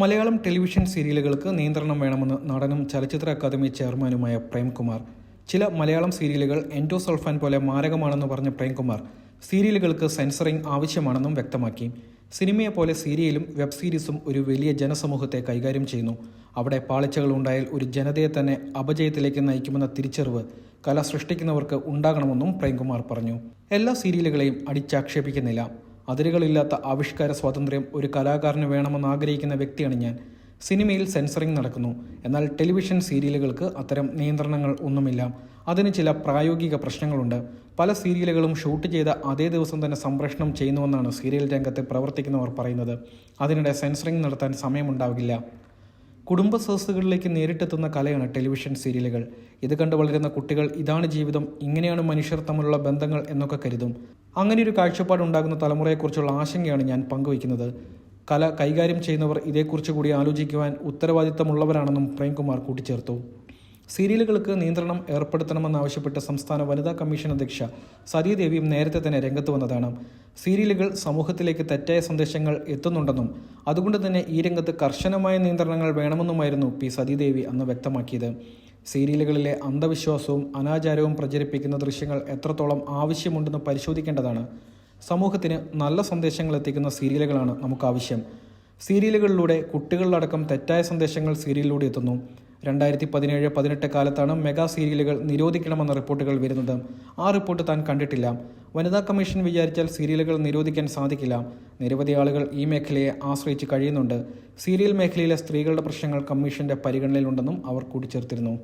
Malayalam television സീരിയലുകൾക്ക് നിയന്ത്രണം വേണമെന്ന് നടനും ചലച്ചിത്ര അക്കാദമി ചെയർമാനുമായ പ്രേംകുമാർ. ചില മലയാളം സീരിയലുകൾ എൻഡോസൾഫാൻ പോലെ മാരകമാണെന്ന് പറഞ്ഞ പ്രേംകുമാർ സീരിയലുകൾക്ക് സെൻസറിംഗ് ആവശ്യമാണെന്നും വ്യക്തമാക്കി. സിനിമയെ പോലെ സീരിയലും വെബ് സീരീസും ഒരു വലിയ ജനസമൂഹത്തെ കൈകാര്യം ചെയ്യുന്നു. അവിടെ പാളിച്ചകൾ ഉണ്ടായാൽ ഒരു ജനതയെ തന്നെ അപജയത്തിലേക്ക് നയിക്കുമെന്ന തിരിച്ചറിവ് കല സൃഷ്ടിക്കുന്നവർക്ക് ഉണ്ടാകണമെന്നും പ്രേംകുമാർ പറഞ്ഞു. എല്ലാ സീരിയലുകളെയും അടിച്ചാക്ഷേപിക്കുന്നില്ല. അതിരുകളില്ലാത്ത ആവിഷ്കാര സ്വാതന്ത്ര്യം ഒരു കലാകാരന് വേണമെന്ന് ആഗ്രഹിക്കുന്ന വ്യക്തിയാണ് ഞാൻ. സിനിമയിൽ സെൻസറിങ് നടക്കുന്നു. എന്നാൽ ടെലിവിഷൻ സീരിയലുകൾക്ക് അത്തരം നിയന്ത്രണങ്ങൾ ഒന്നുമില്ല. അതിന് ചില പ്രായോഗിക പ്രശ്നങ്ങളുണ്ട്. പല സീരിയലുകളും ഷൂട്ട് ചെയ്ത അതേ ദിവസം തന്നെ സംപ്രേഷണം ചെയ്യുന്നുവെന്നാണ് സീരിയൽ രംഗത്ത് പ്രവർത്തിക്കുന്നവർ പറയുന്നത്. അതിനിടെ സെൻസറിങ് നടത്താൻ സമയമുണ്ടാവില്ല. കുടുംബ സദസ്സുകളിലേക്ക് നേരിട്ടെത്തുന്ന കലയാണ് ടെലിവിഷൻ സീരിയലുകൾ. ഇത് കണ്ട് വളരുന്ന കുട്ടികൾ ഇതാണ് ജീവിതം ഇങ്ങനെയാണ് മനുഷ്യർ തമ്മിലുള്ള ബന്ധങ്ങൾ എന്നൊക്കെ കരുതും. അങ്ങനെ ഒരു കാഴ്ചപ്പാടുണ്ടാകുന്ന തലമുറയെക്കുറിച്ചുള്ള ആശങ്കയാണ് ഞാൻ പങ്കുവയ്ക്കുന്നത്. കല കൈകാര്യം ചെയ്യുന്നവർ ഇതേക്കുറിച്ച് കൂടി ആലോചിക്കുവാൻ ഉത്തരവാദിത്തമുള്ളവരാണെന്നും പ്രേംകുമാർ കൂട്ടിച്ചേർത്തു. സീരിയലുകൾക്ക് നിയന്ത്രണം ഏർപ്പെടുത്തണമെന്നാവശ്യപ്പെട്ട് സംസ്ഥാന വനിതാ കമ്മീഷൻ അധ്യക്ഷ സതീദേവിയും നേരത്തെ തന്നെ രംഗത്ത് വന്നതാണ്. സീരിയലുകൾ സമൂഹത്തിലേക്ക് തെറ്റായ സന്ദേശങ്ങൾ എത്തുന്നുണ്ടെന്നും അതുകൊണ്ട് തന്നെ ഈ രംഗത്ത് കർശനമായ നിയന്ത്രണങ്ങൾ വേണമെന്നുമായിരുന്നു പി സതീദേവി അന്ന് വ്യക്തമാക്കിയത്. സീരിയലുകളിലെ അന്ധവിശ്വാസവും അനാചാരവും പ്രചരിപ്പിക്കുന്ന ദൃശ്യങ്ങൾ എത്രത്തോളം ആവശ്യമുണ്ടെന്ന് പരിശോധിക്കേണ്ടതാണ്. സമൂഹത്തിന് നല്ല സന്ദേശങ്ങൾ എത്തിക്കുന്ന സീരിയലുകളാണ് നമുക്ക് ആവശ്യം സീരിയലുകളിലൂടെ കുട്ടികളിലടക്കം തെറ്റായ സന്ദേശങ്ങൾ സീരിയലിലൂടെ എത്തുന്നു. രണ്ടായിരത്തി പതിനേഴ് പതിനെട്ട് കാലത്താണ് മെഗാ സീരിയലുകൾ നിരോധിക്കണമെന്ന റിപ്പോർട്ടുകൾ വരുന്നത്. ആ റിപ്പോർട്ട് താൻ കണ്ടിട്ടില്ല. വനിതാ കമ്മീഷൻ വിചാരിച്ചാൽ സീരിയലുകൾ നിരോധിക്കാൻ സാധിക്കില്ല. നിരവധി ആളുകൾ ഈ മേഖലയെ ആശ്രയിച്ച് കഴിയുന്നുണ്ട്. സീരിയൽ മേഖലയിലെ സ്ത്രീകളുടെ പ്രശ്നങ്ങൾ കമ്മീഷന്റെ പരിഗണനയിലുണ്ടെന്നും അവർ കൂട്ടിച്ചേർത്തിരുന്നു.